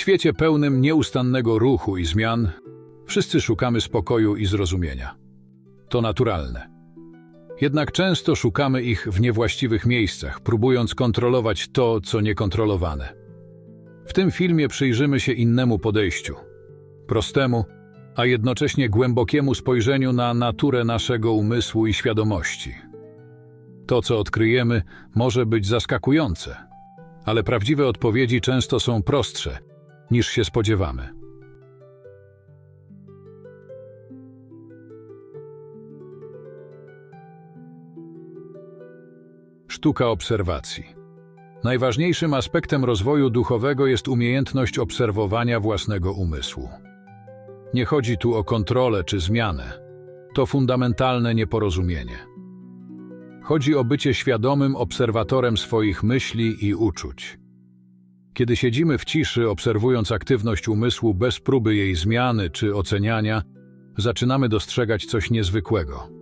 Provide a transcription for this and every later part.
świecie pełnym nieustannego ruchu i zmian, wszyscy szukamy spokoju i zrozumienia. To naturalne. Jednak często szukamy ich w niewłaściwych miejscach, próbując kontrolować to, co niekontrolowane. W tym filmie przyjrzymy się innemu podejściu, prostemu, a jednocześnie głębokiemu spojrzeniu na naturę naszego umysłu i świadomości. To, co odkryjemy, może być zaskakujące, ale prawdziwe odpowiedzi często są prostsze niż się spodziewamy. Sztuka obserwacji. Najważniejszym aspektem rozwoju duchowego jest umiejętność obserwowania własnego umysłu. Nie chodzi tu o kontrolę czy zmianę. To fundamentalne nieporozumienie. Chodzi o bycie świadomym obserwatorem swoich myśli i uczuć. Kiedy siedzimy w ciszy, obserwując aktywność umysłu bez próby jej zmiany czy oceniania, zaczynamy dostrzegać coś niezwykłego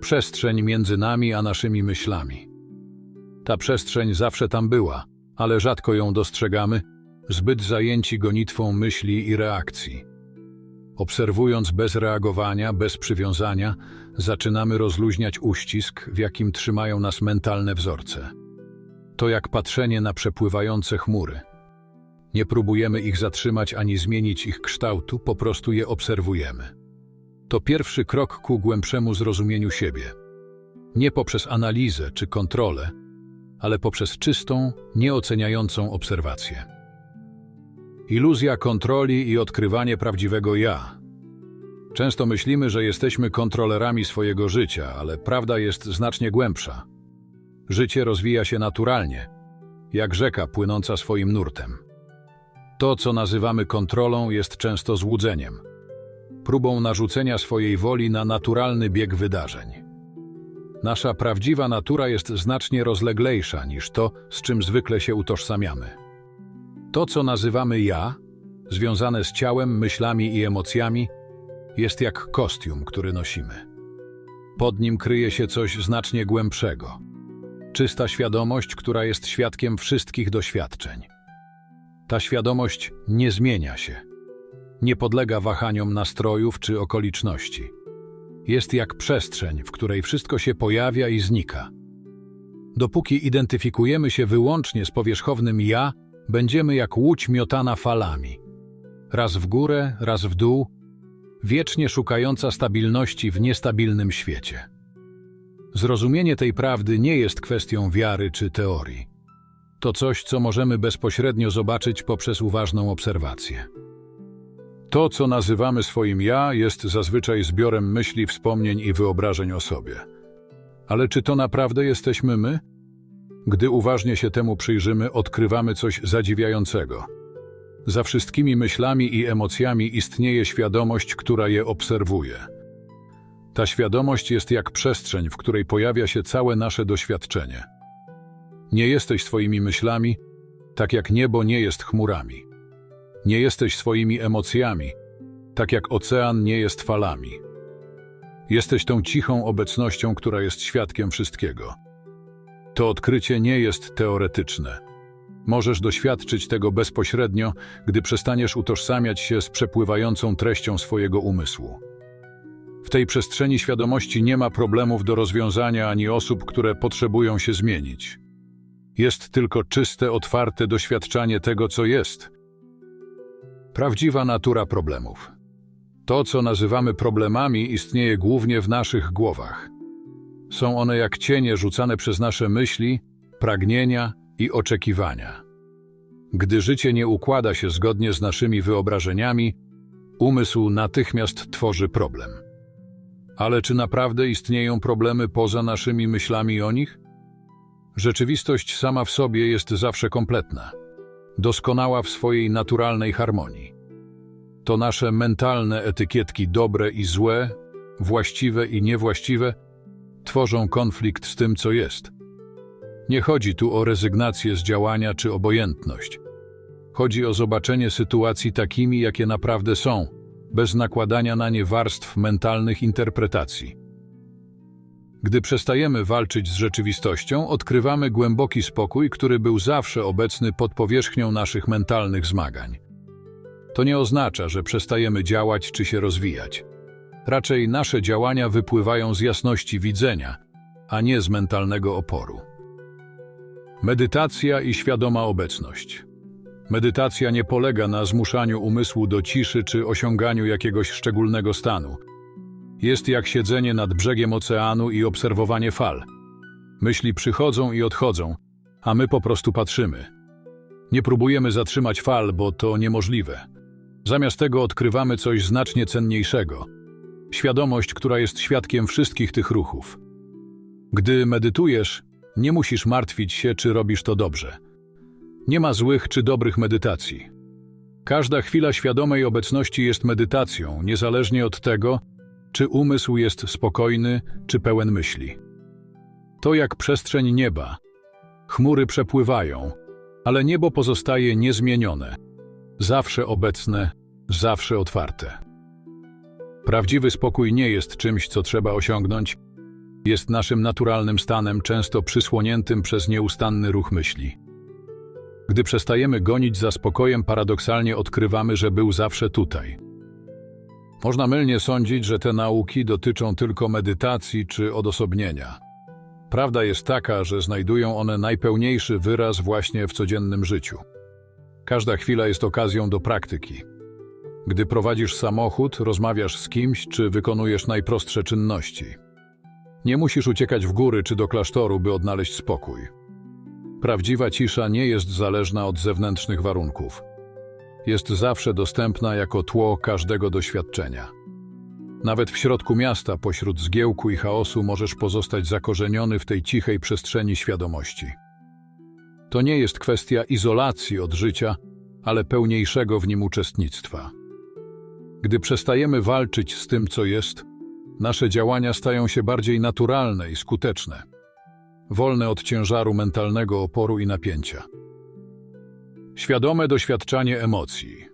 przestrzeń między nami a naszymi myślami. Ta przestrzeń zawsze tam była, ale rzadko ją dostrzegamy, zbyt zajęci gonitwą myśli i reakcji. Obserwując bez reagowania, bez przywiązania, zaczynamy rozluźniać uścisk, w jakim trzymają nas mentalne wzorce. To jak patrzenie na przepływające chmury. Nie próbujemy ich zatrzymać ani zmienić ich kształtu, po prostu je obserwujemy. To pierwszy krok ku głębszemu zrozumieniu siebie. Nie poprzez analizę czy kontrolę, ale poprzez czystą, nieoceniającą obserwację. Iluzja kontroli i odkrywanie prawdziwego ja. Często myślimy, że jesteśmy kontrolerami swojego życia, ale prawda jest znacznie głębsza. Życie rozwija się naturalnie, jak rzeka płynąca swoim nurtem. To, co nazywamy kontrolą, jest często złudzeniem, próbą narzucenia swojej woli na naturalny bieg wydarzeń. Nasza prawdziwa natura jest znacznie rozleglejsza niż to, z czym zwykle się utożsamiamy. To, co nazywamy ja, związane z ciałem, myślami i emocjami, jest jak kostium, który nosimy. Pod nim kryje się coś znacznie głębszego. Czysta świadomość, która jest świadkiem wszystkich doświadczeń. Ta świadomość nie zmienia się. Nie podlega wahaniom nastrojów czy okoliczności. Jest jak przestrzeń, w której wszystko się pojawia i znika. Dopóki identyfikujemy się wyłącznie z powierzchownym ja, będziemy jak łódź miotana falami. Raz w górę, raz w dół, wiecznie szukająca stabilności w niestabilnym świecie. Zrozumienie tej prawdy nie jest kwestią wiary czy teorii. To coś, co możemy bezpośrednio zobaczyć poprzez uważną obserwację. To, co nazywamy swoim ja, jest zazwyczaj zbiorem myśli, wspomnień i wyobrażeń o sobie. Ale czy to naprawdę jesteśmy my? Gdy uważnie się temu przyjrzymy, odkrywamy coś zadziwiającego. Za wszystkimi myślami i emocjami istnieje świadomość, która je obserwuje. Ta świadomość jest jak przestrzeń, w której pojawia się całe nasze doświadczenie. Nie jesteś swoimi myślami, tak jak niebo nie jest chmurami. Nie jesteś swoimi emocjami, tak jak ocean nie jest falami. Jesteś tą cichą obecnością, która jest świadkiem wszystkiego. To odkrycie nie jest teoretyczne. Możesz doświadczyć tego bezpośrednio, gdy przestaniesz utożsamiać się z przepływającą treścią swojego umysłu. W tej przestrzeni świadomości nie ma problemów do rozwiązania ani osób, które potrzebują się zmienić. Jest tylko czyste, otwarte doświadczanie tego, co jest. Prawdziwa natura problemów. To, co nazywamy problemami, istnieje głównie w naszych głowach. Są one jak cienie rzucane przez nasze myśli, pragnienia i oczekiwania. Gdy życie nie układa się zgodnie z naszymi wyobrażeniami, umysł natychmiast tworzy problem. Ale czy naprawdę istnieją problemy poza naszymi myślami o nich? Rzeczywistość sama w sobie jest zawsze kompletna, doskonała w swojej naturalnej harmonii. To nasze mentalne etykietki dobre i złe, właściwe i niewłaściwe tworzą konflikt z tym, co jest. Nie chodzi tu o rezygnację z działania czy obojętność. Chodzi o zobaczenie sytuacji takimi, jakie naprawdę są, bez nakładania na nie warstw mentalnych interpretacji. Gdy przestajemy walczyć z rzeczywistością, odkrywamy głęboki spokój, który był zawsze obecny pod powierzchnią naszych mentalnych zmagań. To nie oznacza, że przestajemy działać czy się rozwijać. Raczej nasze działania wypływają z jasności widzenia, a nie z mentalnego oporu. Medytacja i świadoma obecność. Medytacja nie polega na zmuszaniu umysłu do ciszy czy osiąganiu jakiegoś szczególnego stanu. Jest jak siedzenie nad brzegiem oceanu i obserwowanie fal. Myśli przychodzą i odchodzą, a my po prostu patrzymy. Nie próbujemy zatrzymać fal, bo to niemożliwe. Zamiast tego odkrywamy coś znacznie cenniejszego świadomość, która jest świadkiem wszystkich tych ruchów. Gdy medytujesz, nie musisz martwić się, czy robisz to dobrze. Nie ma złych czy dobrych medytacji. Każda chwila świadomej obecności jest medytacją, niezależnie od tego, czy umysł jest spokojny, czy pełen myśli. To jak przestrzeń nieba. Chmury przepływają, ale niebo pozostaje niezmienione, zawsze obecne, zawsze otwarte. Prawdziwy spokój nie jest czymś, co trzeba osiągnąć, jest naszym naturalnym stanem, często przysłoniętym przez nieustanny ruch myśli. Gdy przestajemy gonić za spokojem, paradoksalnie odkrywamy, że był zawsze tutaj. Można mylnie sądzić, że te nauki dotyczą tylko medytacji czy odosobnienia. Prawda jest taka, że znajdują one najpełniejszy wyraz właśnie w codziennym życiu. Każda chwila jest okazją do praktyki. Gdy prowadzisz samochód, rozmawiasz z kimś czy wykonujesz najprostsze czynności. Nie musisz uciekać w góry czy do klasztoru, by odnaleźć spokój. Prawdziwa cisza nie jest zależna od zewnętrznych warunków. Jest zawsze dostępna jako tło każdego doświadczenia. Nawet w środku miasta, pośród zgiełku i chaosu, możesz pozostać zakorzeniony w tej cichej przestrzeni świadomości. To nie jest kwestia izolacji od życia, ale pełniejszego w nim uczestnictwa. Gdy przestajemy walczyć z tym, co jest, nasze działania stają się bardziej naturalne i skuteczne, wolne od ciężaru mentalnego oporu i napięcia. Świadome doświadczanie emocji.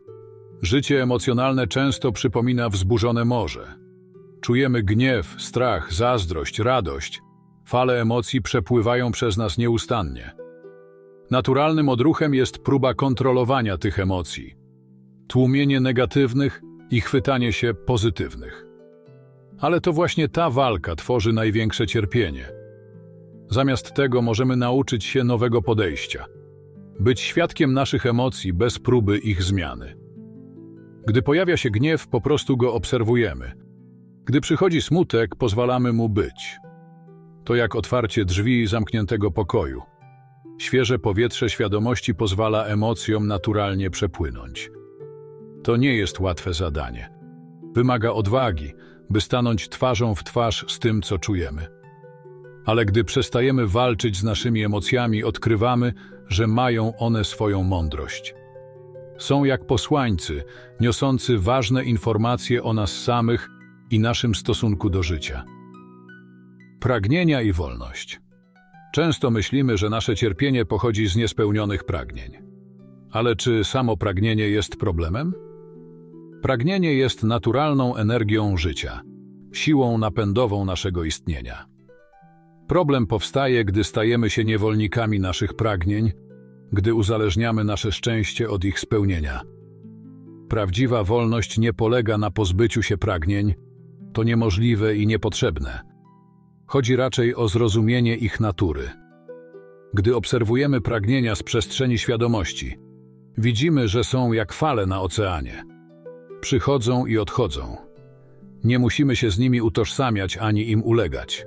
Życie emocjonalne często przypomina wzburzone morze. Czujemy gniew, strach, zazdrość, radość. Fale emocji przepływają przez nas nieustannie. Naturalnym odruchem jest próba kontrolowania tych emocji. Tłumienie negatywnych i chwytanie się pozytywnych. Ale to właśnie ta walka tworzy największe cierpienie. Zamiast tego możemy nauczyć się nowego podejścia. Być świadkiem naszych emocji bez próby ich zmiany. Gdy pojawia się gniew, po prostu go obserwujemy. Gdy przychodzi smutek, pozwalamy mu być. To jak otwarcie drzwi zamkniętego pokoju. Świeże powietrze świadomości pozwala emocjom naturalnie przepłynąć. To nie jest łatwe zadanie. Wymaga odwagi, by stanąć twarzą w twarz z tym, co czujemy. Ale gdy przestajemy walczyć z naszymi emocjami, odkrywamy, że mają one swoją mądrość. Są jak posłańcy, niosący ważne informacje o nas samych i naszym stosunku do życia. Pragnienia i wolność. Często myślimy, że nasze cierpienie pochodzi z niespełnionych pragnień. Ale czy samo pragnienie jest problemem? Pragnienie jest naturalną energią życia, siłą napędową naszego istnienia. Problem powstaje, gdy stajemy się niewolnikami naszych pragnień, gdy uzależniamy nasze szczęście od ich spełnienia. Prawdziwa wolność nie polega na pozbyciu się pragnień, to niemożliwe i niepotrzebne. Chodzi raczej o zrozumienie ich natury. Gdy obserwujemy pragnienia z przestrzeni świadomości, widzimy, że są jak fale na oceanie. Przychodzą i odchodzą. Nie musimy się z nimi utożsamiać ani im ulegać.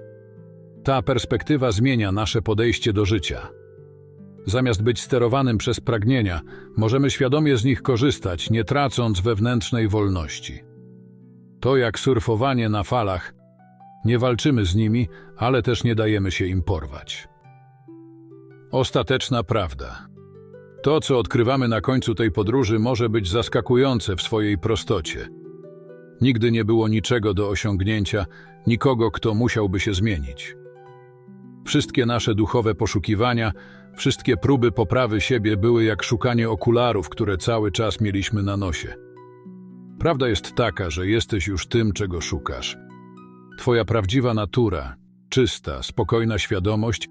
Ta perspektywa zmienia nasze podejście do życia. Zamiast być sterowanym przez pragnienia, możemy świadomie z nich korzystać, nie tracąc wewnętrznej wolności. To jak surfowanie na falach. Nie walczymy z nimi, ale też nie dajemy się im porwać. Ostateczna prawda. To, co odkrywamy na końcu tej podróży, może być zaskakujące w swojej prostocie. Nigdy nie było niczego do osiągnięcia, nikogo, kto musiałby się zmienić. Wszystkie nasze duchowe poszukiwania, wszystkie próby poprawy siebie były jak szukanie okularów, które cały czas mieliśmy na nosie. Prawda jest taka, że jesteś już tym, czego szukasz. Twoja prawdziwa natura, czysta, spokojna świadomość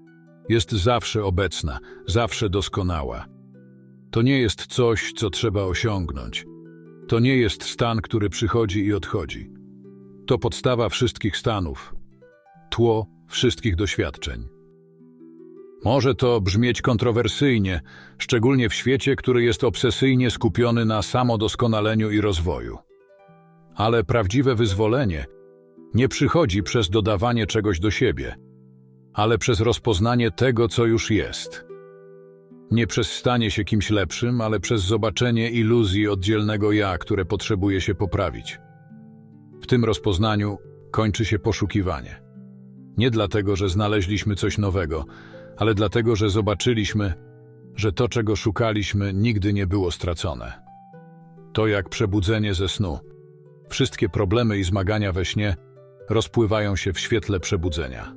jest zawsze obecna, zawsze doskonała. To nie jest coś, co trzeba osiągnąć. To nie jest stan, który przychodzi i odchodzi. To podstawa wszystkich stanów, tło wszystkich doświadczeń. Może to brzmieć kontrowersyjnie, szczególnie w świecie, który jest obsesyjnie skupiony na samodoskonaleniu i rozwoju. Ale prawdziwe wyzwolenie nie przychodzi przez dodawanie czegoś do siebie, ale przez rozpoznanie tego, co już jest. Nie przez stanie się kimś lepszym, ale przez zobaczenie iluzji oddzielnego ja, które potrzebuje się poprawić. W tym rozpoznaniu kończy się poszukiwanie. Nie dlatego, że znaleźliśmy coś nowego, ale dlatego, że zobaczyliśmy, że to, czego szukaliśmy, nigdy nie było stracone. To jak przebudzenie ze snu. Wszystkie problemy i zmagania we śnie rozpływają się w świetle przebudzenia.